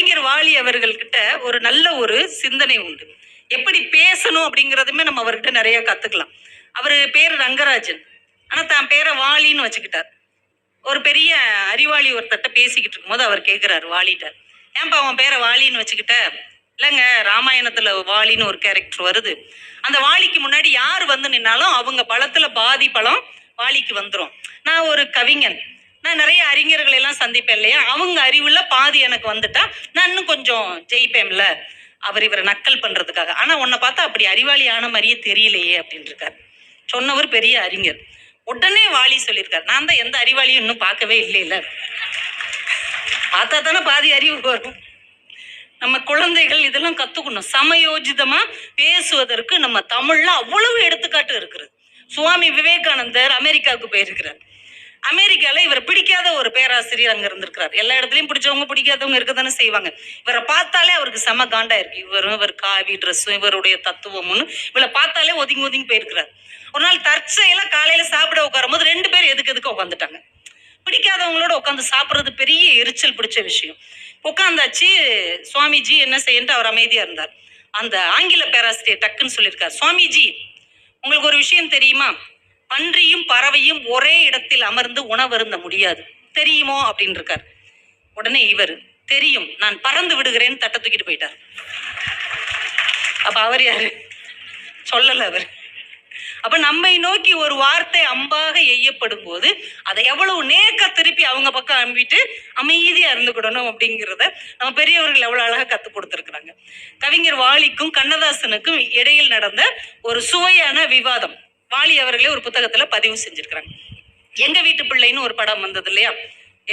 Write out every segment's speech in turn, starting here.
கவிஞர் வாலி அவர்கள்கிட்ட ஒரு நல்ல ஒரு சிந்தனை உண்டு. எப்படி பேசணும் அப்படிங்கிறதுமே நம்ம அவர்கிட்ட நிறைய கத்துக்கலாம். அவர் பேர் ரங்கராஜன். ஆனா தான் பேரை வாலின்னு வச்சுக்கிட்டார். ஒரு பெரிய அறிவாளி ஒருத்தட்ட பேசிக்கிட்டு இருக்கும்போது அவர் கேட்குறாரு வாலிட்ட. ஏன்பா அவன் பேரை வாலின்னு வச்சுக்கிட்ட? இல்லைங்க ராமாயணத்துல வாலின்னு ஒரு கேரக்டர் வருது. அந்த வாலிக்கு முன்னாடி யார் வந்து நின்னாலும் அவங்க பழத்துல பாதி பழம் வாலிக்கு வந்துரும். நான் ஒரு கவிஞன். நான் நிறைய அறிஞர்களை எல்லாம் சந்திப்பேன் இல்லையா? அவங்க அறிவுல பாதி எனக்கு வந்துட்டா நான் இன்னும் கொஞ்சம் ஜெயிப்பேன்ல. அவர் இவரை நக்கல் பண்றதுக்காக. ஆனா உன்னை பார்த்தா அப்படி அறிவாளி ஆன மாதிரியே தெரியலையே அப்படின்னு இருக்காரு சொன்னவர் பெரிய அறிஞர். உடனே வாலி சொல்லியிருக்காரு. நான் தான் எந்த அறிவாளியும் இன்னும் பார்க்கவே இல்லைல்ல பார்த்தா தானே பாதி அறிவு வரும். நம்ம குழந்தைகள் இதெல்லாம் கத்துக்கணும். சமயோஜிதமா பேசுவதற்கு நம்ம தமிழ்ல அவ்வளவு எடுத்துக்காட்டு இருக்குது. சுவாமி விவேகானந்தர் அமெரிக்காவுக்கு போயிருக்கிறார். அமெரிக்கால இவரை பிடிக்காத ஒரு பேராசிரியர் அங்க இருந்திருக்கிறார். எல்லா இடத்துலயும் பிடிச்சவங்க பிடிக்காதவங்க இருக்க தானே செய்வாங்க. இவரை பார்த்தாலே அவருக்கு செம காண்டா இருக்கு. இவரும் இவர் காவி ட்ரெஸ்ஸும் இவருடைய தத்துவமும் இவளை பார்த்தாலே ஒதுங்கி ஒதுங்கி போயிருக்கிறார். ஒரு நாள் தற்செயலா காலையில சாப்பிட உட்காரும் போது ரெண்டு பேர் எதுக்கு எதுக்கு உட்காந்துட்டாங்க பிடிக்காதவங்களோட உட்காந்து சாப்பிட்றது பெரிய எரிச்சல் பிடிச்ச விஷயம். உட்காந்தாச்சு சுவாமிஜி என்ன செய்யன்ட்டு அவர் அமைதியா இருந்தார். அந்த ஆங்கில பேராசிரியர் டக்குன்னு சொல்லியிருக்கார் சுவாமிஜி உங்களுக்கு ஒரு விஷயம் தெரியுமா? பன்றியும் பறவையும் ஒரே இடத்தில் அமர்ந்து உணவருந்த முடியாது. தெரியுமோ? அப்படின்னு இருக்கார் உடனே இவர் தெரியும் நான் பறந்து விடுகிறேன்னு தட்டை தூக்கிட்டு போயிட்டார். அப்ப அவர் யாரு? சொல்லல அவர். அப்ப நம்மை நோக்கி ஒரு வார்த்தை அம்பாக எய்யப்படும் போது அதை எவ்வளவு நேக்க திருப்பி அவங்க பக்கம் அனுப்பிட்டு அமைதியா இருந்துக்கிடணும் அப்படிங்கிறத நம்ம பெரியவர்கள் எவ்வளவு அழகா கத்து கொடுத்துருக்குறாங்க. கவிஞர் வாலிக்கும் கண்ணதாசனுக்கும் இடையில் நடந்த ஒரு சுவையான விவாதம். வாலி அவர்களே ஒரு புத்தகத்துல பதிவு செஞ்சிருக்கிறாங்க. எங்க வீட்டு பிள்ளைன்னு ஒரு படம் வந்தது இல்லையா?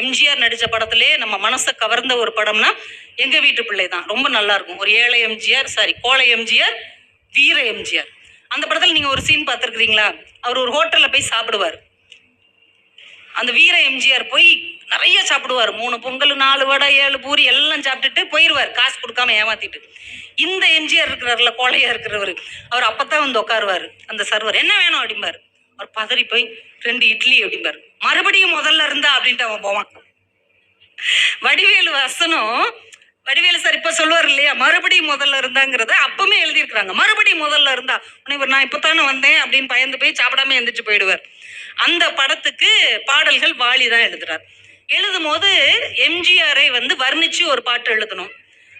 எம்ஜிஆர் நடித்த படத்திலே நம்ம மனசை கவர்ந்த ஒரு படம்னா எங்கள் வீட்டு பிள்ளை தான் ரொம்ப நல்லா இருக்கும். ஒரு ஏழை எம்ஜிஆர் சாரி கோழை எம்ஜிஆர் வீர எம்ஜிஆர். அந்த படத்தில் நீங்கள் ஒரு சீன் பார்த்துருக்குறீங்களா? அவர் ஒரு ஹோட்டலில் போய் சாப்பிடுவார். அந்த வீர எம்ஜிஆர் போய் நிறைய சாப்பிடுவார். மூணு பொங்கல் நாலு வடை ஏழு பூரி எல்லாம் சாப்பிட்டுட்டு போயிடுவார் காசு கொடுக்காம ஏமாத்திட்டு. இந்த எம்ஜிஆர் இருக்கிறார்ல கோழையா இருக்கிறவர். அவர் அப்பத்தான் வந்து உட்காருவார் அந்த சர்வர். என்ன வேணும்? அப்படிம்பார். அவர் பதறி போய் ரெண்டு இட்லி அப்படிம்பார். மறுபடியும் முதல்ல இருந்தா அப்படின்ட்டு அவன் போவான். வடிவேலு வசனம் வடிவேலு சார் இப்ப சொல்லுவார் இல்லையா? மறுபடியும் முதல்ல இருந்தாங்கிறத அப்பவுமே எழுதியிருக்கிறாங்க. மறுபடியும் முதல்ல இருந்தா உன்னை நான் இப்பதானே வந்தேன் அப்படின்னு பயந்து போய் சாப்பிடாம எந்திரிச்சு போயிடுவார். அந்த படத்துக்கு பாடல்கள் வாலி தான் எழுதுறார். எழுதும் போது எம்ஜிஆரை வந்து வர்ணிச்சு ஒரு பாட்டு எழுதணும்.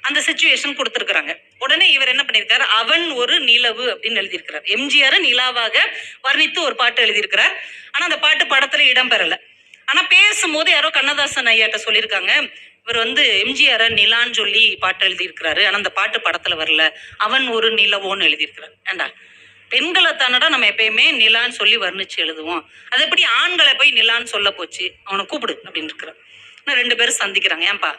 அந்த சுச்சுவேஷன் கொடுத்துருக்குறாங்க. உடனே இவர் என்ன பண்ணியிருக்காரு? அவன் ஒரு நிலவு அப்படின்னு எழுதியிருக்கிறார். எம்ஜிஆரை நிலாவாக வர்ணித்து ஒரு பாட்டு எழுதியிருக்கிறார். ஆனா அந்த பாட்டு படத்துல இடம்பெறல ஆனா பேசும்போது யாரோ கண்ணதாசன் ஐயாட்ட சொல்லியிருக்காங்க. இவர் வந்து எம்ஜிஆர் நிலான்னு சொல்லி பாட்டு எழுதியிருக்கிறாரு. ஆனா அந்த பாட்டு படத்துல வரல. அவன் ஒரு நிலவோன்னு எழுதியிருக்கிறார். ஏண்டா? பெண்களை தானடா நம்ம எப்பயுமே நிலான்னு சொல்லி வர்ணிச்சு எழுதுவோம். அது எப்படி ஆண்களை போய் நிலான்னு சொல்ல போச்சு? அவனை கூப்பிடு அப்படின்னு இருக்கிறான். இன்னும் ரெண்டு பேரும் சந்திக்கிறாங்க. ஏன்பா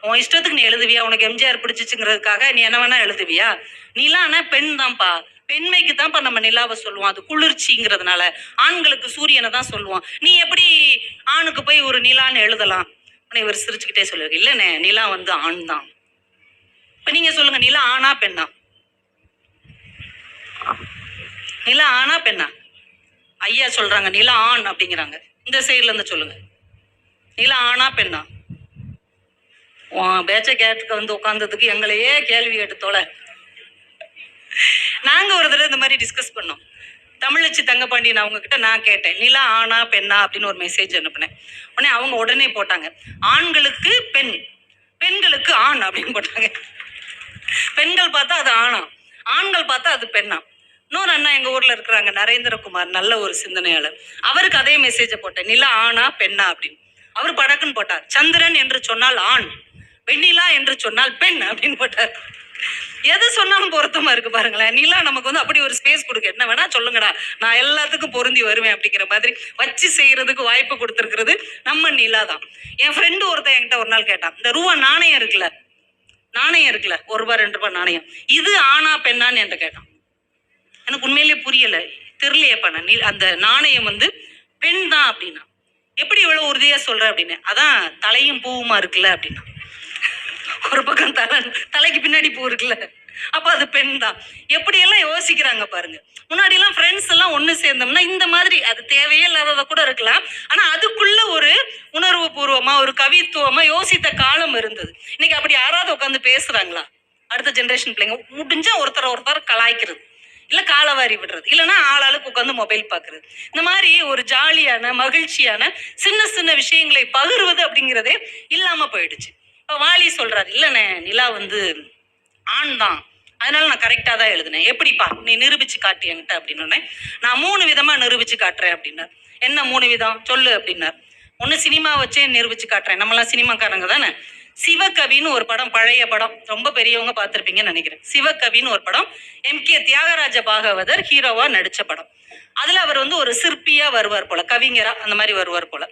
உன் இஷ்டத்துக்கு நீ எழுதுவியா? உனக்கு எம்ஜிஆர் பிடிச்சிச்சுங்கிறதுக்காக நீ என்ன வேணா எழுதுவியா? நிலானா பெண் தான்ப்பா. பெண்மைக்கு தான்ப்பா நம்ம நிலாவை சொல்லுவோம். அது குளிர்ச்சிங்கிறதுனால ஆண்களுக்கு சூரியனை தான் சொல்லுவோம். நீ எப்படி ஆணுக்கு போய் ஒரு நிலான்னு எழுதலாம்? இவர் சிரிச்சுக்கிட்டே சொல்லுவாரு. இல்லைண்ணே நிலா வந்து ஆண் தான். இப்போ நீங்கள் சொல்லுங்கள் நிலா ஆணா பெண்ணா? நிலா ஆனா பெண்ணா? ஐயா சொல்றாங்க நிலா ஆண் அப்படிங்கிறாங்க. இந்த சைட்ல இருந்து சொல்லுங்க. நிலா ஆனா பெண்ணா? பேச்ச கேட்டுக்கு வந்து உட்காந்ததுக்கு எங்களையே கேள்வி எடுத்தோல நாங்க ஒரு தடவை இந்த மாதிரி டிஸ்கஸ் பண்ணோம். தமிழச்சி தங்கப்பாண்டியன் அவங்க கிட்ட நான் கேட்டேன் நிலா ஆணா பெண்ணா அப்படின்னு ஒரு மெசேஜ் அனுப்பினேன். உடனே அவங்க உடனே போட்டாங்க ஆண்களுக்கு பெண் பெண்களுக்கு ஆண் அப்படின்னு போட்டாங்க. பெண்கள் பார்த்தா அது ஆணா ஆண்கள் பார்த்தா அது பெண்ணா. இன்னொரு அண்ணா எங்க ஊர்ல இருக்கிறாங்க நரேந்திரகுமார் நல்ல ஒரு சிந்தனையாளர். அவருக்கு அதே மெசேஜை போட்டேன். நிலா ஆணா பெண்ணா அப்படின்னு. அவர் படக்குன்னு போட்டார். சந்திரன் என்று சொன்னால் ஆண் வெண்ணிலா என்று சொன்னால் பெண் அப்படின்னு போட்டார். எது சொன்னாலும் பொருத்தமா இருக்கு பாருங்களேன். நிலா நமக்கு வந்து அப்படி ஒரு ஸ்பேஸ் கொடுக்க. என்ன வேணா சொல்லுங்கடா. நான் எல்லாத்துக்கும் பொருந்தி வருவேன் அப்படிங்கிற மாதிரி வச்சு செய்யறதுக்கு வாய்ப்பு கொடுத்துருக்கிறது நம்ம நிலா தான். என் ஃப்ரெண்டு ஒருத்தன் என்கிட்ட ஒரு நாள் கேட்டான். இந்த ரூபா நாணயம் இருக்குல்ல நாணயம் இருக்குல்ல ஒரு ரூபா ரெண்டு ரூபா நாணயம். இது ஆணா பெண்ணான்னு என்கிட்ட கேட்டான். எனக்கு உண்மையிலேயே புரியல. தெரியலையப்பா நான் அந்த நாணயம் வந்து பெண் தான் அப்படின்னா. எப்படி இவ்வளவு உறுதியா சொல்ற அப்படின்னு? அதான் தலையும் பூவுமா இருக்குல்ல அப்படின்னா. ஒரு பக்கம் தலை தலைக்கு பின்னாடி பூ இருக்குல்ல. அப்ப அது பெண் தான். எப்படியெல்லாம் யோசிக்கிறாங்க பாருங்க. முன்னாடி எல்லாம் ஃப்ரெண்ட்ஸ் எல்லாம் ஒண்ணு சேர்ந்தோம்னா இந்த மாதிரி அது தேவையே இல்லாதத கூட இருக்கலாம். ஆனா அதுக்குள்ள ஒரு உணர்வு பூர்வமா ஒரு கவித்துவமா யோசித்த காலம் இருந்தது. இன்னைக்கு அப்படி யாராவது உட்காந்து பேசுறாங்களா? அடுத்த ஜென்ரேஷன் பிள்ளைங்க. முடிஞ்சா ஒருத்தர் ஒருத்தர் கலாய்க்கிறது. இல்ல காலவாரி விடுறது. இல்லைன்னா ஆளாளுக்கு உட்காந்து மொபைல் பார்க்குறது இந்த மாதிரி ஒரு ஜாலியான மகிழ்ச்சியான சின்ன சின்ன விஷயங்களை பகிர்வது அப்படிங்கிறதே இல்லாம போயிடுச்சு. இப்போ வாலி சொல்றாரு இல்லைண்ணே நிலா வந்து ஆண் தான். அதனால நான் கரெக்டாக தான் எழுதினேன். எப்படிப்பா நீ நிரூபிச்சு காட்டு என்கிட்ட அப்படின்னு நான் மூணு விதமாக நிரூபிச்சு காட்டுறேன் அப்படின்னார். என்ன மூணு விதம்? சொல்லு அப்படின்னார். ஒன்று சினிமா வச்சே நிரூபிச்சு காட்டுறேன். நம்மளாம் சினிமாக்காரங்க தானே? சிவகவின்னு ஒரு படம் பழைய படம். ரொம்ப பெரியவங்க பார்த்துருப்பீங்கன்னு நினைக்கிறேன். சிவகவின்னு ஒரு படம். எம். கே. தியாகராஜ பாகவதர் ஹீரோவா நடிச்ச படம். அதுல அவர் வந்து ஒரு சிற்பியா வருவார் போல கவிஞரா அந்த மாதிரி வருவார் போல.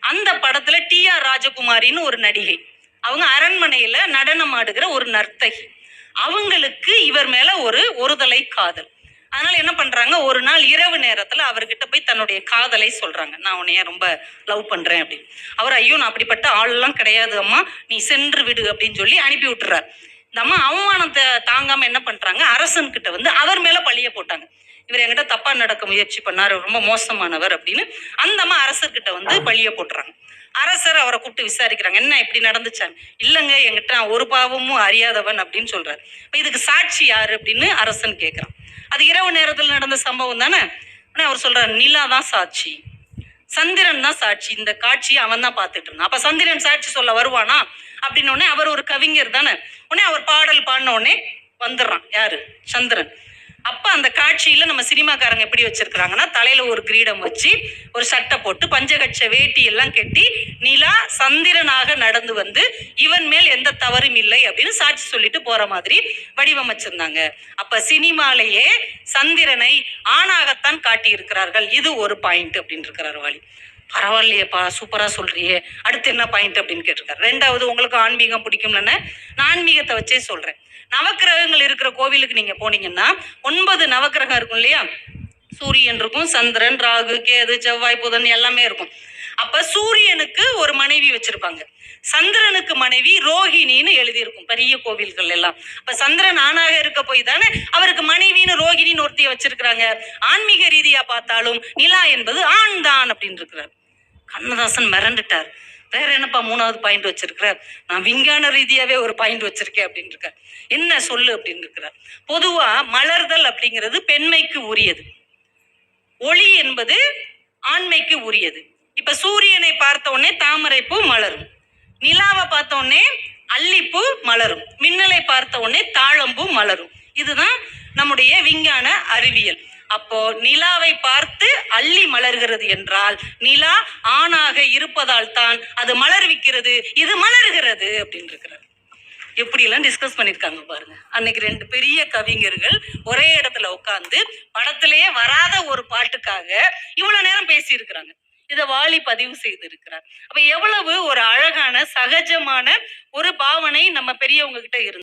அந்த படத்துல டி. ஆர். ராஜகுமாரின்னு ஒரு நடிகை. அவங்க அரண்மனையில நடனம் ஆடுகிற ஒரு நர்த்தகி. அவங்களுக்கு இவர் மேல ஒரு ஒருதலை காதல். அதனால என்ன பண்றாங்க? ஒரு நாள் இரவு நேரத்துல அவர்கிட்ட போய் தன்னுடைய காதலை சொல்றாங்க. நான் உன்னைய ரொம்ப லவ் பண்றேன் அப்படின்னு. அவர் ஐயோ நான் அப்படிப்பட்ட ஆள்லாம் கிடையாது அம்மா. நீ சென்று விடு அப்படின்னு சொல்லி அனுப்பி விட்டுறாரு. இந்த அம்மா அவமானத்தை தாங்காம என்ன பண்றாங்க? அரசன் கிட்ட வந்து அவர் மேல பழிய போட்டாங்க. இவர் என்கிட்ட தப்பா நடக்க முயற்சி பண்ணாரு ரொம்ப மோசமானவர் அப்படின்னு அந்த அம்மா அரசர்கிட்ட வந்து பழிய போட்டுறாங்க. அரசர் அவரை கூப்பிட்டு விசாரிக்கிறாங்க. என்ன இப்படி நடந்துச்சான் இல்லைங்க என்கிட்ட ஒரு பாவமும் அறியாதவன் அப்படின்னு சொல்றாரு. இதுக்கு சாட்சி யாரு அப்படின்னு அரசன் கேட்கிறான் அது இரவு நேரத்தில் நடந்த சம்பவம் தானே? உடனே அவர் சொல்றாரு நிலா தான் சாட்சி. சந்திரன் தான் சாட்சி. இந்த காட்சியை அவன் தான் பார்த்துட்டு இருந்தான். அப்ப சந்திரன் சாட்சி சொல்ல வருவானா? அப்படின்னு உடனே அவர் ஒரு கவிஞர் தானே? உடனே அவர் பாடல் பாடின உடனே வந்துடுறான். யாரு? சந்திரன். அப்ப அந்த காட்சியில நம்ம சினிமாக்காரங்க எப்படி வச்சிருக்கிறாங்கன்னா தலையில ஒரு கிரீடம் வச்சு ஒரு சட்டை போட்டு பஞ்சகட்ச வேட்டி எல்லாம் கட்டி நிலா சந்திரனாக நடந்து வந்து இவன் மேல் எந்த தவறும் இல்லை அப்படின்னு சாட்சி சொல்லிட்டு போற மாதிரி வடிவமைச்சிருந்தாங்க. அப்ப சினிமாலேயே சந்திரனை ஆணாகத்தான் காட்டி இருக்கிறார்கள் இது ஒரு பாயிண்ட் அப்படின்னு இருக்கிறார் வாலி. பரவாயில்லையேப்பா சூப்பரா சொல்றியே. அடுத்து என்ன பாயிண்ட் அப்படின்னு கேட்டிருக்காரு. ரெண்டாவது உங்களுக்கு ஆன்மீகம் பிடிக்கும்லன்னு நான் ஆன்மீகத்தை வச்சே சொல்றேன். நவக்கிரகங்கள் இருக்கிற கோவிலுக்கு நீங்க போனீங்கன்னா ஒன்பது நவக்கிரகம் இருக்கும் இல்லையா? சூரியன் இருக்கும் சந்திரன் ராகு கேது செவ்வாய் புதன் எல்லாமே இருக்கும். அப்ப சூரியனுக்கு ஒரு மனைவி வச்சிருப்பாங்க. சந்திரனுக்கு மனைவி ரோஹிணின்னு எழுதியிருக்கும். பெரிய கோவில்கள் எல்லாம். இப்ப சந்திரன் ஆணாக இருக்க போய் தானே அவருக்கு மனைவின்னு ரோகிணின்னு ஒருத்திய வச்சிருக்கிறாங்க. ஆன்மீக ரீதியா பார்த்தாலும் நிலா என்பது ஆண் தான் அப்படின்னு இருக்கிறார். கண்ணதாசன் மிரண்டுட்டார். வேற என்னப்பா மூணாவது பாயிண்ட் வச்சிருக்கிறார்? நான் விஞ்ஞான ரீதியாவே ஒரு பாயிண்ட் வச்சிருக்கேன் அப்படின்னு இருக்கார். என்ன சொல்லு அப்படின்னு இருக்கிறார். பொதுவா மலர்தல் அப்படிங்கிறது பெண்மைக்கு உரியது. ஒளி என்பது ஆண்மைக்கு உரியது. இப்ப சூரியனை பார்த்த உடனே தாமரை பூ மலரும். நிலாவை பார்த்த உடனே அல்லிப்பூ மலரும். மின்னலை பார்த்த உடனே தாழம்பூ மலரும். இதுதான் நம்முடைய விஞ்ஞான அறிவியல். அப்போ நிலாவை பார்த்து அள்ளி மலர்கிறது என்றால் நிலா ஆணாக இருப்பதால் தான் அது மலர்விக்கிறது இது மலர்கிறது அப்படின்னு இருக்கிறார் எப்படி எல்லாம் டிஸ்கஸ் பண்ணிருக்காங்க பாருங்க. அன்னைக்கு ரெண்டு பெரிய கவிஞர்கள் ஒரே இடத்துல உட்காந்து படத்திலேயே வராத ஒரு பாட்டுக்காக இவ்வளவு நேரம் பேசி இருக்கிறாங்க இதை வாலி பதிவு செய்திருக்கிறார். அப்ப எவ்வளவு ஒரு அழகான சகஜமான ஒரு பாவனை நம்ம பெரியவங்க கிட்ட இருந்து